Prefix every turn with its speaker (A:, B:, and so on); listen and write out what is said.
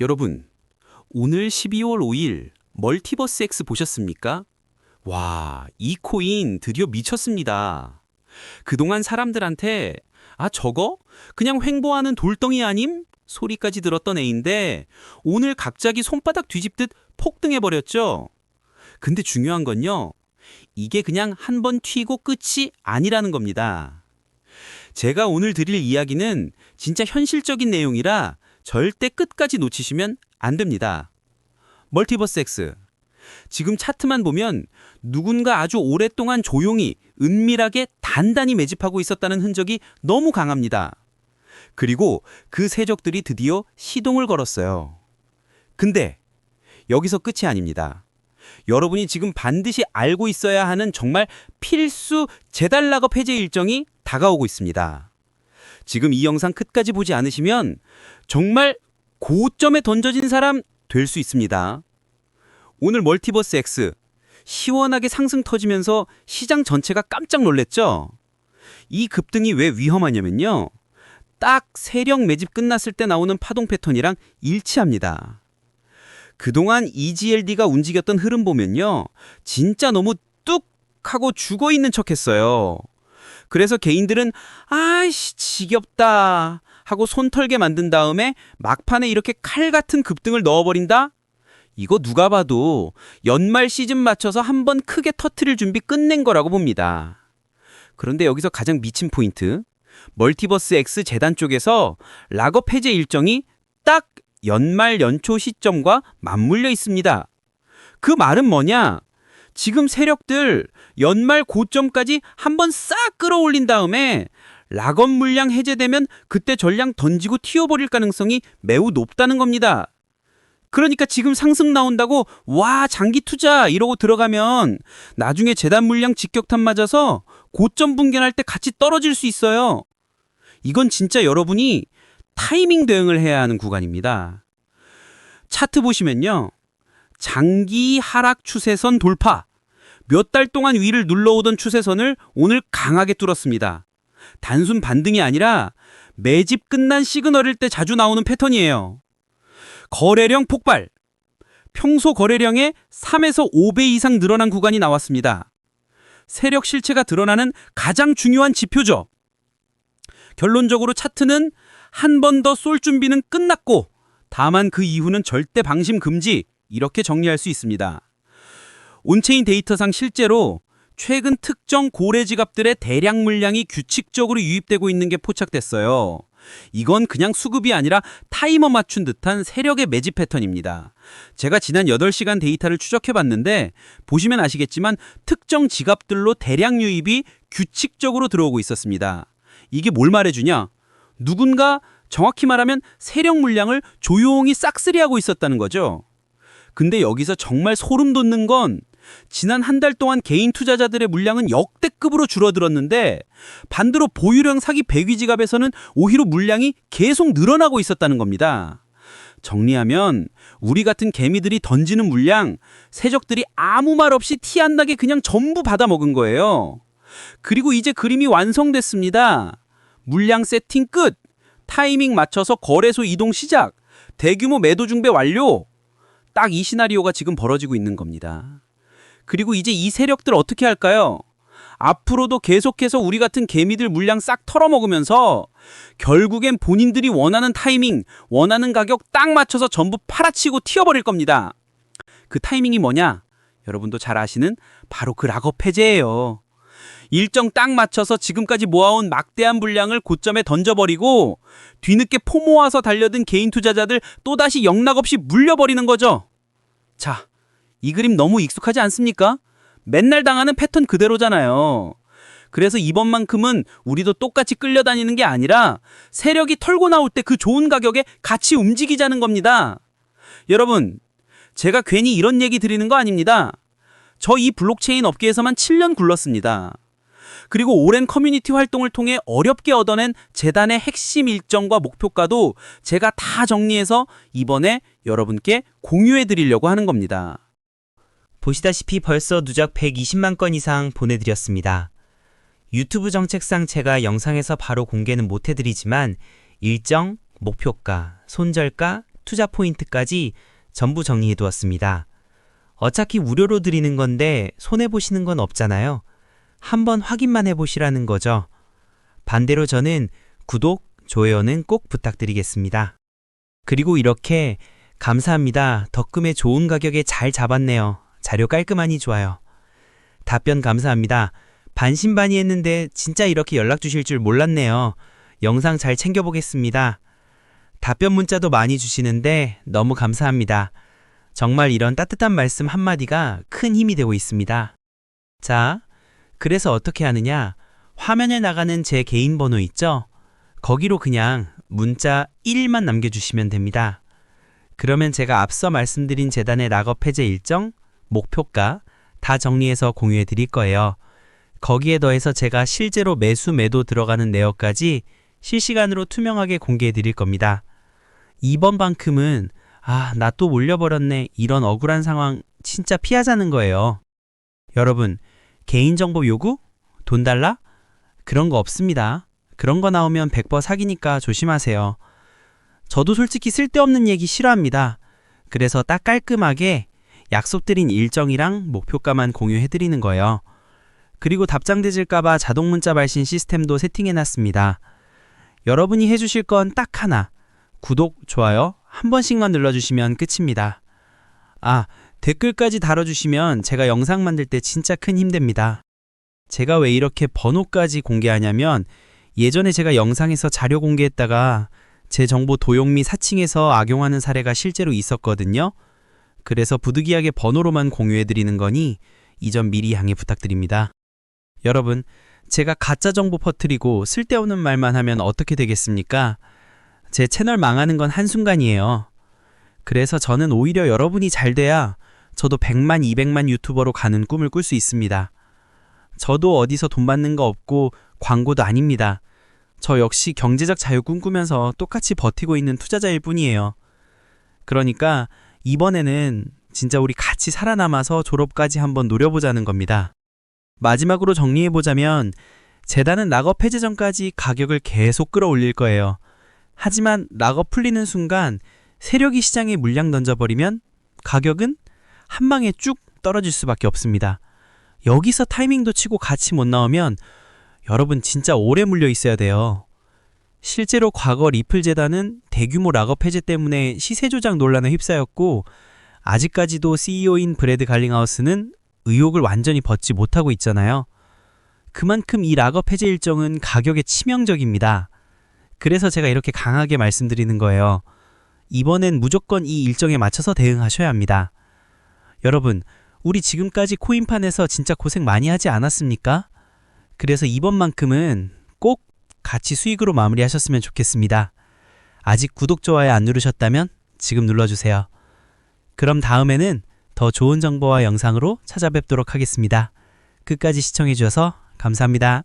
A: 여러분, 오늘 12월 5일 멀티버스 X 보셨습니까? 와, 이 코인 드디어 미쳤습니다. 그동안 사람들한테 아, 저거? 그냥 횡보하는 돌덩이 아님? 소리까지 들었던 애인데 오늘 갑자기 손바닥 뒤집듯 폭등해버렸죠? 근데 중요한 건요. 이게 그냥 한 번 튀고 끝이 아니라는 겁니다. 제가 오늘 드릴 이야기는 진짜 현실적인 내용이라 절대 끝까지 놓치시면 안 됩니다. 멀티버스 X. 지금 차트만 보면 누군가 아주 오랫동안 조용히 은밀하게 단단히 매집하고 있었다는 흔적이 너무 강합니다. 그리고 그 세력들이 드디어 시동을 걸었어요. 근데 여기서 끝이 아닙니다. 여러분이 지금 반드시 알고 있어야 하는 정말 필수 재달 락업 해제 일정이 다가오고 있습니다. 지금 이 영상 끝까지 보지 않으시면 정말 고점에 던져진 사람 될 수 있습니다. 오늘 멀티버스 X 시원하게 상승 터지면서 시장 전체가 깜짝 놀랐죠? 이 급등이 왜 위험하냐면요. 딱 세력 매집 끝났을 때 나오는 파동 패턴이랑 일치합니다. 그동안 EGLD가 움직였던 흐름 보면요. 진짜 너무 뚝 하고 죽어 있는 척 했어요. 그래서 개인들은 아이씨 지겹다 하고 손 털게 만든 다음에 막판에 이렇게 칼 같은 급등을 넣어버린다? 이거 누가 봐도 연말 시즌 맞춰서 한 번 크게 터트릴 준비 끝낸 거라고 봅니다. 그런데 여기서 가장 미친 포인트. 멀티버스 X 재단 쪽에서 락업 해제 일정이 딱 연말 연초 시점과 맞물려 있습니다. 그 말은 뭐냐? 지금 세력들 연말 고점까지 한번 싹 끌어올린 다음에 락업 물량 해제되면 그때 전량 던지고 튀어버릴 가능성이 매우 높다는 겁니다. 그러니까 지금 상승 나온다고 와 장기 투자 이러고 들어가면 나중에 재단 물량 직격탄 맞아서 고점 붕괴할 때 같이 떨어질 수 있어요. 이건 진짜 여러분이 타이밍 대응을 해야 하는 구간입니다. 차트 보시면요. 장기 하락 추세선 돌파. 몇 달 동안 위를 눌러오던 추세선을 오늘 강하게 뚫었습니다. 단순 반등이 아니라 매집 끝난 시그널일 때 자주 나오는 패턴이에요. 거래량 폭발. 평소 거래량의 3에서 5배 이상 늘어난 구간이 나왔습니다. 세력 실체가 드러나는 가장 중요한 지표죠. 결론적으로 차트는 한 번 더 쏠 준비는 끝났고 다만 그 이후는 절대 방심 금지 이렇게 정리할 수 있습니다. 온체인 데이터상 실제로 최근 특정 고래 지갑들의 대량 물량이 규칙적으로 유입되고 있는 게 포착됐어요. 이건 그냥 수급이 아니라 타이머 맞춘 듯한 세력의 매집 패턴입니다. 제가 지난 8시간 데이터를 추적해 봤는데 보시면 아시겠지만 특정 지갑들로 대량 유입이 규칙적으로 들어오고 있었습니다. 이게 뭘 말해주냐? 누군가 정확히 말하면 세력 물량을 조용히 싹쓸이하고 있었다는 거죠. 근데 여기서 정말 소름 돋는 건 지난 한 달 동안 개인 투자자들의 물량은 역대급으로 줄어들었는데 반대로 보유량 사기 배기 지갑에서는 오히려 물량이 계속 늘어나고 있었다는 겁니다. 정리하면 우리 같은 개미들이 던지는 물량 세적들이 아무 말 없이 티 안 나게 그냥 전부 받아 먹은 거예요. 그리고 이제 그림이 완성됐습니다. 물량 세팅 끝. 타이밍 맞춰서 거래소 이동 시작. 대규모 매도 중배 완료. 딱 이 시나리오가 지금 벌어지고 있는 겁니다. 그리고 이제 이 세력들 어떻게 할까요? 앞으로도 계속해서 우리 같은 개미들 물량 싹 털어먹으면서 결국엔 본인들이 원하는 타이밍, 원하는 가격 딱 맞춰서 전부 팔아치고 튀어버릴 겁니다. 그 타이밍이 뭐냐? 여러분도 잘 아시는 바로 그 락업 해제예요. 일정 딱 맞춰서 지금까지 모아온 막대한 물량을 고점에 던져버리고 뒤늦게 포 모아서 달려든 개인 투자자들 또다시 영락 없이 물려버리는 거죠. 자, 이 그림 너무 익숙하지 않습니까? 맨날 당하는 패턴 그대로잖아요. 그래서 이번만큼은 우리도 똑같이 끌려다니는 게 아니라 세력이 털고 나올 때 그 좋은 가격에 같이 움직이자는 겁니다. 여러분, 제가 괜히 이런 얘기 드리는 거 아닙니다. 저 이 블록체인 업계에서만 7년 굴렀습니다. 그리고 오랜 커뮤니티 활동을 통해 어렵게 얻어낸 재단의 핵심 일정과 목표가도 제가 다 정리해서 이번에 여러분께 공유해 드리려고 하는 겁니다.
B: 보시다시피 벌써 누적 120만 건 이상 보내드렸습니다. 유튜브 정책상 제가 영상에서 바로 공개는 못해드리지만 일정, 목표가, 손절가, 투자 포인트까지 전부 정리해 두었습니다. 어차피 무료로 드리는 건데 손해보시는 건 없잖아요. 한번 확인만 해보시라는 거죠. 반대로 저는 구독, 좋아요는 꼭 부탁드리겠습니다. 그리고 이렇게 감사합니다. 덕금에 좋은 가격에 잘 잡았네요. 자료 깔끔하니 좋아요. 답변 감사합니다. 반신반의 했는데 진짜 이렇게 연락 주실 줄 몰랐네요. 영상 잘 챙겨보겠습니다. 답변 문자도 많이 주시는데 너무 감사합니다. 정말 이런 따뜻한 말씀 한마디가 큰 힘이 되고 있습니다. 자, 그래서 어떻게 하느냐? 화면에 나가는 제 개인 번호 있죠? 거기로 그냥 문자 1만 남겨주시면 됩니다. 그러면 제가 앞서 말씀드린 재단의 락업 해제 일정, 목표가 다 정리해서 공유해 드릴 거예요. 거기에 더해서 제가 실제로 매수 매도 들어가는 내역까지 실시간으로 투명하게 공개해 드릴 겁니다. 이번 반큼은 아, 나 또 몰려버렸네. 이런 억울한 상황 진짜 피하자는 거예요. 여러분, 개인정보 요구? 돈 달라? 그런 거 없습니다. 그런 거 나오면 100% 사기니까 조심하세요. 저도 솔직히 쓸데없는 얘기 싫어합니다. 그래서 딱 깔끔하게 약속드린 일정이랑 목표가만 공유해드리는 거예요. 그리고 답장 늦을까봐 자동 문자 발신 시스템도 세팅해놨습니다. 여러분이 해주실 건 딱 하나. 구독, 좋아요 한 번씩만 눌러주시면 끝입니다. 아, 댓글까지 달아주시면 제가 영상 만들 때 진짜 큰 힘됩니다. 제가 왜 이렇게 번호까지 공개하냐면 예전에 제가 영상에서 자료 공개했다가 제 정보 도용 및 사칭해서 악용하는 사례가 실제로 있었거든요. 그래서 부득이하게 번호로만 공유해드리는 거니 이 점 미리 양해 부탁드립니다. 여러분, 제가 가짜 정보 퍼뜨리고 쓸데없는 말만 하면 어떻게 되겠습니까? 제 채널 망하는 건 한순간이에요. 그래서 저는 오히려 여러분이 잘 돼야 저도 100만, 200만 유튜버로 가는 꿈을 꿀 수 있습니다. 저도 어디서 돈 받는 거 없고 광고도 아닙니다. 저 역시 경제적 자유 꿈꾸면서 똑같이 버티고 있는 투자자일 뿐이에요. 그러니까 이번에는 진짜 우리 같이 살아남아서 졸업까지 한번 노려보자는 겁니다. 마지막으로 정리해보자면 재단은 락업 해제 전까지 가격을 계속 끌어올릴 거예요. 하지만 락업 풀리는 순간 세력이 시장에 물량 던져버리면 가격은 한 방에 쭉 떨어질 수밖에 없습니다. 여기서 타이밍도 치고 같이 못 나오면 여러분 진짜 오래 물려 있어야 돼요. 실제로 과거 리플 재단은 대규모 락업 해제 때문에 시세 조작 논란에 휩싸였고 아직까지도 CEO인 브래드 갈링하우스는 의혹을 완전히 벗지 못하고 있잖아요. 그만큼 이 락업 해제 일정은 가격에 치명적입니다. 그래서 제가 이렇게 강하게 말씀드리는 거예요. 이번엔 무조건 이 일정에 맞춰서 대응하셔야 합니다. 여러분, 우리 지금까지 코인판에서 진짜 고생 많이 하지 않았습니까? 그래서 이번만큼은 꼭 같이 수익으로 마무리하셨으면 좋겠습니다. 아직 구독, 좋아요 안 누르셨다면 지금 눌러주세요. 그럼 다음에는 더 좋은 정보와 영상으로 찾아뵙도록 하겠습니다. 끝까지 시청해주셔서 감사합니다.